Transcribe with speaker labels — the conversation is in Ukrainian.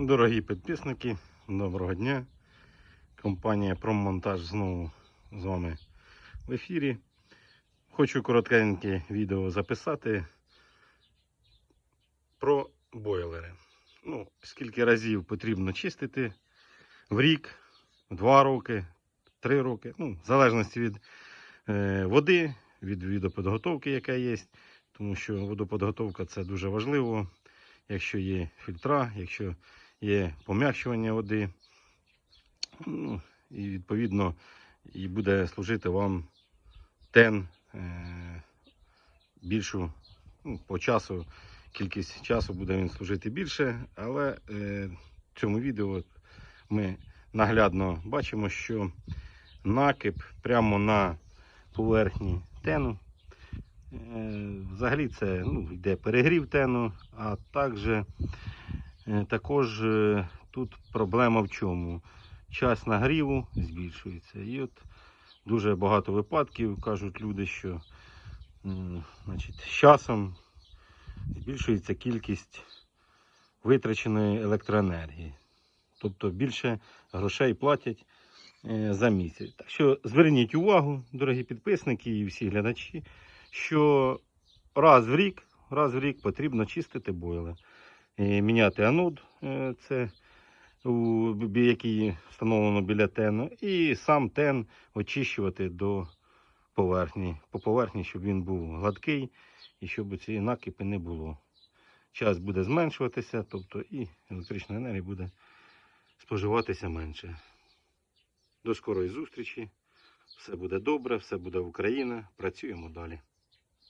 Speaker 1: Дорогі підписники, доброго дня. Компанія Проммонтаж знову з вами в ефірі. Хочу коротеньке відео записати про бойлери. Ну, скільки разів потрібно чистити в рік, в два роки, три роки. Ну, в залежності від е, води, від водоподготовки, яка є. Тому що водоподготовка це дуже важливо. Якщо є фільтра, якщо є пом'якшування води, ну, і відповідно і буде служити вам тен е, більшу ну, по часу, кількість часу буде він служити більше, але е, в цьому відео ми наглядно бачимо, що накип прямо на поверхні тену. Е, Взагалі це ну, йде перегрів тену, а також, також е, тут проблема в чому? Час нагріву збільшується. І от дуже багато випадків кажуть люди, що значить, з часом збільшується кількість витраченої електроенергії. Тобто більше грошей платять е, за місяць. Так що зверніть увагу, дорогі підписники і всі глядачі, що раз в рік, раз в рік потрібно чистити бойли. І міняти анод, е, це який встановлено біля тену, і сам тен очищувати до поверхні, по поверхні, щоб він був гладкий і щоб цієї накипи не було. Час буде зменшуватися, тобто і електрична енергія буде споживатися менше. До скорої зустрічі. Все буде добре, все буде Україна. Працюємо далі.